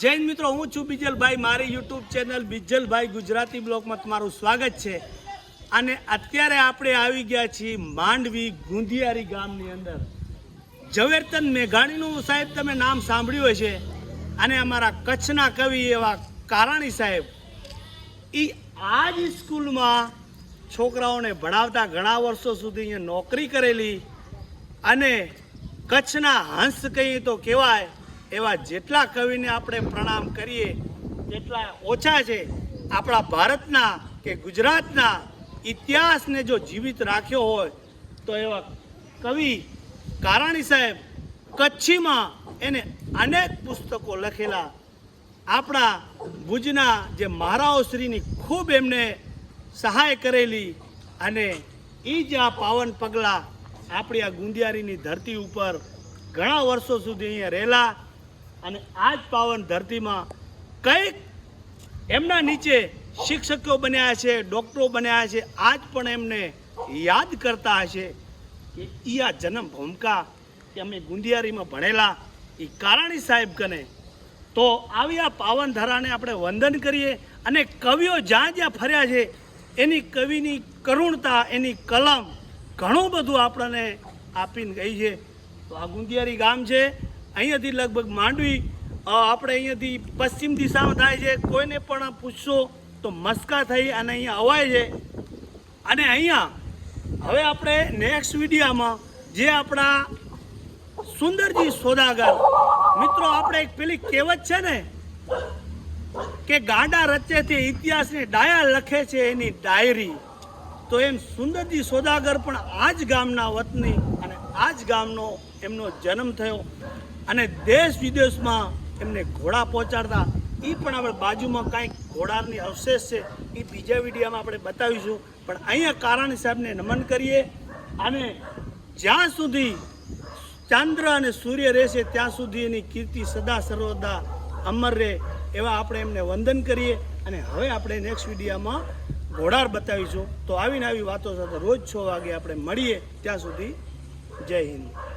જૈન મિત્રો, હું છું બીજલભાઈ. મારી યુટ્યુબ ચેનલ બીજલભાઈ ગુજરાતી બ્લોગમાં તમારું સ્વાગત છે. અને અત્યારે આપણે આવી ગયા છીએ માંડવી ગુંધિયારી ગામની અંદર. ઝવેરચંદ મેઘાણીનું સાહેબ તમે નામ સાંભળ્યું હશે. અને અમારા કચ્છના કવિ એવા કારાણી સાહેબ. એ આ જ સ્કૂલમાં છોકરાઓને ભણાવતા ઘણા વર્ષો સુધી અહીંયા નોકરી કરેલી. અને કચ્છના હંસ કહીએ તો કહેવાય. એવા જેટલા કવિને આપણે પ્રણામ કરીએ તેટલા ઓછા છે, આપણા ભારતના કે ગુજરાતના ઇતિહાસને જો જીવિત રાખ્યો હોય, તો એવા કવિ કારાણી સાહેબ કચ્છીમાં એને અનેક પુસ્તકો લખેલા. આપણા ભુજના જે મહારાઓશ્રીની ખૂબ એમને સહાય કરેલી અને એ જ આ પાવન પગલાં આપણી આ ગુંદિયારીની ધરતી ઉપર ઘણા વર્ષો સુધી અહીંયા રહેલા. અને આ જ પાવન ધરતીમાં કંઈક એમના નીચે શિક્ષકો બન્યા છે, ડૉક્ટરો બન્યા છે, આજ પણ એમને યાદ કરતા હશે કે ઈ આ જન્મ ભૂમિકા કે અમે ગુંદિયારીમાં ભણેલા એ કારાણી સાહેબ કને. તો આવી આ પાવન ધારાને આપણે વંદન કરીએ અને કવિઓ જ્યાં જ્યાં ફર્યા છે, એની કવિની કરુણતા, એની કલમ ઘણું બધું આપણને આપીને ગઈ છે. તો આ ગુંદિયારી ગામ છે અહીંયાથી લગભગ માંડવી આપણે અહીંયાથી પશ્ચિમ દિશામાં થાય છે. કોઈને પણ પૂછશો તો મસ્કા થઈ અને અહીંયા અવાય છે. અને અહીંયા, હવે આપણે નેક્સ્ટ વિડીયામાં જે આપણા સુંદરજી સોદાગર, મિત્રો, આપણે એક પેલી કહેવત છે ને, કે ગાંડા રચે તે ઇતિહાસની ડાયા લખે છે એની ડાયરી. તો એમ સુંદરજી સોદાગર પણ આ જ ગામના વતની અને આ જ ગામનો એમનો જન્મ થયો અને દેશ વિદેશમાં એમને ઘોડા પહોંચાડતા. એ પણ આપણે બાજુમાં કાંઈક ઘોડાની અવશેષ છે એ બીજા વિડીયામાં આપણે બતાવીશું. પણ અહીંયા કારાણી સાહેબને નમન કરીએ. અને જ્યાં સુધી ચંદ્ર અને સૂર્ય રહેશે, ત્યાં સુધી એની કીર્તિ સદા સર્વદા અમર રહે એવા આપણે એમને વંદન કરીએ અને હવે આપણે નેક્સ્ટ વિડીયોમાં ઘોડાર બતાવીશું. તો આવીને આવી વાતો સાથે રોજ છ વાગે આપણે મળીએ ત્યાં સુધી જય હિન્દ.